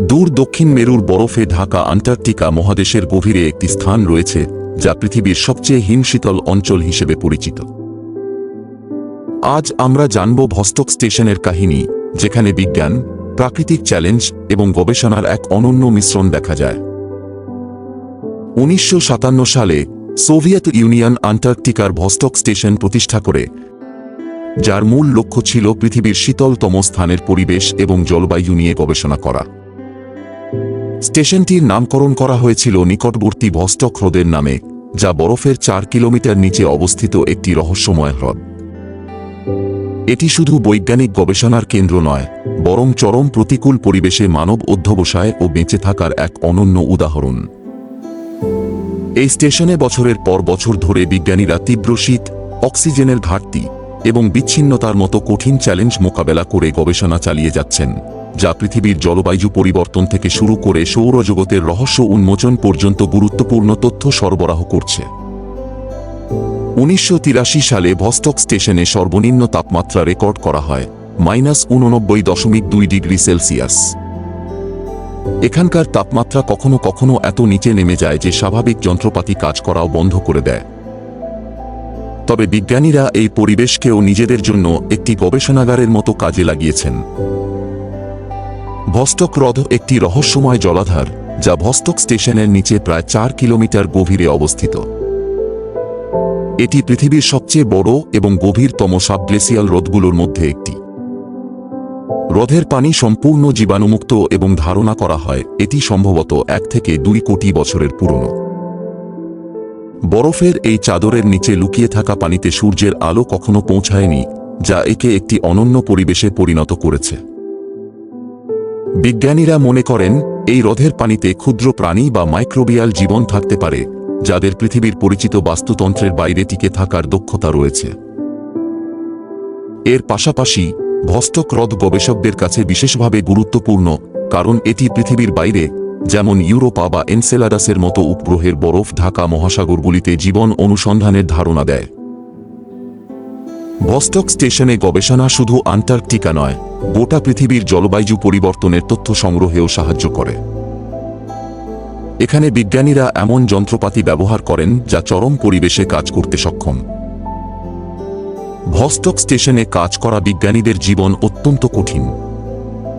দূর দক্ষিণ মেরুর বরফে ঢাকা আন্টার্কটিকা মহাদেশের গভীরে একটি স্থান রয়েছে, যা পৃথিবীর সবচেয়ে হিমশীতল অঞ্চল হিসেবে পরিচিত। আজ আমরা জানব ভস্টক স্টেশনের কাহিনী, যেখানে বিজ্ঞান, প্রাকৃতিক চ্যালেঞ্জ এবং গবেষণার এক অনন্য মিশ্রণ দেখা যায়। উনিশশো সাতান্ন সালে সোভিয়েত ইউনিয়ন আন্টার্কটিকার ভস্টক স্টেশন প্রতিষ্ঠা করে, যার মূল লক্ষ্য ছিল পৃথিবীর শীতলতম স্থানের পরিবেশ এবং জলবায়ু নিয়ে গবেষণা করা। স্টেশনটির নামকরণ করা হয়েছিল নিকটবর্তী ভস্টক হ্রদের নামে, যা বরফের চার কিলোমিটার নিচে অবস্থিত একটি রহস্যময় হ্রদ। এটি শুধু বৈজ্ঞানিক গবেষণার কেন্দ্র নয়, বরং চরম প্রতিকূল পরিবেশে মানব অধ্যবসায় ও বেঁচে থাকার এক অনন্য উদাহরণ। এই স্টেশনে বছরের পর বছর ধরে বিজ্ঞানীরা তীব্র শীত, অক্সিজেনের ঘাটতি এবং বিচ্ছিন্নতার মতো কঠিন চ্যালেঞ্জ মোকাবেলা করে গবেষণা চালিয়ে যাচ্ছেন। যা পৃথিবীর জলবায়ু পরিবর্তন থেকে শুরু করে সৌরজগতের রহস্য উন্মোচন পর্যন্ত গুরুত্বপূর্ণ তথ্য সরবরাহ করছে। উনিশশো তিরাশি সালে ভস্টক স্টেশনে সর্বনিম্ন তাপমাত্রা রেকর্ড করা হয়, মাইনাস উননব্বই দশমিক দুই ডিগ্রি সেলসিয়াস। এখানকার তাপমাত্রা কখনো কখনো এত নিচে নেমে যায় যে স্বাভাবিক যন্ত্রপাতি কাজ করাও বন্ধ করে দেয়। তবে বিজ্ঞানীরা এই পরিবেশকেও নিজেদের জন্য একটি গবেষণাগারের মতো কাজে লাগিয়েছেন। ভস্টক হ্রদ একটি রহস্যময় জলাধার, যা ভস্টক স্টেশনের নিচে প্রায় চার কিলোমিটার গভীরে অবস্থিত। এটি পৃথিবীর সবচেয়ে বড় এবং গভীরতম সাবগ্লেসিয়াল হ্রদগুলোর মধ্যে একটি। হ্রদের পানি সম্পূর্ণ জীবাণুমুক্ত এবং ধারণা করা হয়, এটি সম্ভবত এক থেকে দুই কোটি বছরের পুরনো। বরফের এই চাদরের নিচে লুকিয়ে থাকা পানিতে সূর্যের আলো কখনো পৌঁছায়নি, যা একে একটি অনন্য পরিবেশে পরিণত করেছে। বিজ্ঞানীরা মনে করেন, এই হ্রদের পানিতে ক্ষুদ্র প্রাণী বা মাইক্রোবিয়াল জীবন থাকতে পারে, যাদের পৃথিবীর পরিচিত বাস্তুতন্ত্রের বাইরে টিকে থাকার দক্ষতা রয়েছে। এর পাশাপাশি ভস্টক হ্রদ গবেষকদের কাছে বিশেষভাবে গুরুত্বপূর্ণ, কারণ এটি পৃথিবীর বাইরে, যেমন ইউরোপা বা এনসেলাডাসের মতো উপগ্রহের বরফ ঢাকা মহাসাগরগুলিতে জীবন অনুসন্ধানের ধারণা দেয়। ভস্টক স্টেশনে গবেষণা শুধু আন্টার্কটিকা নয়, গোটা পৃথিবীর জলবায়ু পরিবর্তনের তথ্য সংগ্রহেও সাহায্য করে। এখানে বিজ্ঞানীরা এমন যন্ত্রপাতি ব্যবহার করেন যা চরম পরিবেশে কাজ করতে সক্ষম। ভস্টক স্টেশনে কাজ করা বিজ্ঞানীদের জীবন অত্যন্ত কঠিন।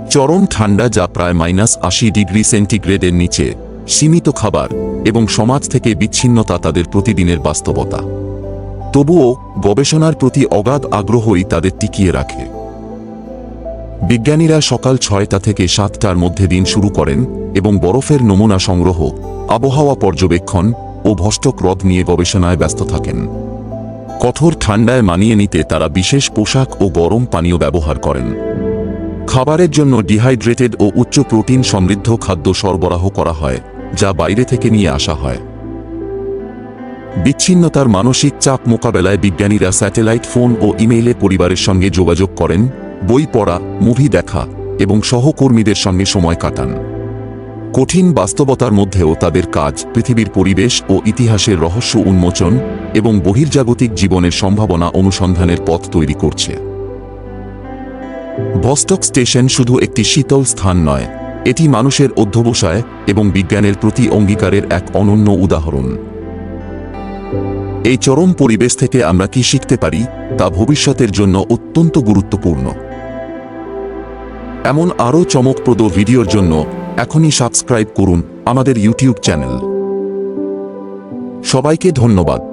চরম ঠান্ডা যা প্রায় মাইনাস আশি ডিগ্রি সেন্টিগ্রেডের নিচে, সীমিত খাবার এবং সমাজ থেকে বিচ্ছিন্নতা তাদের প্রতিদিনের বাস্তবতা। তবুও গবেষণার প্রতি অগাধ আগ্রহই তাদের টিকিয়ে রাখে। বিজ্ঞানীরা সকাল ছয়টা থেকে সাতটার মধ্যে দিন শুরু করেন এবং বরফের নমুনা সংগ্রহ, আবহাওয়া পর্যবেক্ষণ ও ভষ্টক হ্রদ নিয়ে গবেষণায় ব্যস্ত থাকেন। কঠোর ঠান্ডায় মানিয়ে নিতে তারা বিশেষ পোশাক ও গরম পানীয় ব্যবহার করেন। খাবারের জন্য ডিহাইড্রেটেড ও উচ্চ প্রোটিন সমৃদ্ধ খাদ্য সরবরাহ করা হয়, যা বাইরে থেকে নিয়ে আসা হয়। বিচ্ছিন্নতার মানসিক চাপ মোকাবেলায় বিজ্ঞানীরা স্যাটেলাইট ফোন ও ইমেইলে পরিবারের সঙ্গে যোগাযোগ করেন, বই পড়া, মুভি দেখা এবং সহকর্মীদের সঙ্গে সময় কাটান। কঠিন বাস্তবতার মধ্যেও তাদের কাজ, পৃথিবীর পরিবেশ ও ইতিহাসের রহস্য উন্মোচন এবং বহির্জাগতিক জীবনের সম্ভাবনা অনুসন্ধানের পথ তৈরি করছে। বস্টক স্টেশন শুধু একটি শীতল স্থান নয়, এটি মানুষের অধ্যবসায় এবং বিজ্ঞানের প্রতি অঙ্গীকারের এক অনন্য উদাহরণ। এই চরম পরিবেশ থেকে আমরা কি শিখতে পারি তা ভবিষ্যতের জন্য অত্যন্ত গুরুত্বপূর্ণ। এমন আরও চমকপ্রদ ভিডিওর জন্য এখনই সাবস্ক্রাইব করুন আমাদের ইউটিউব চ্যানেল। সবাইকে ধন্যবাদ।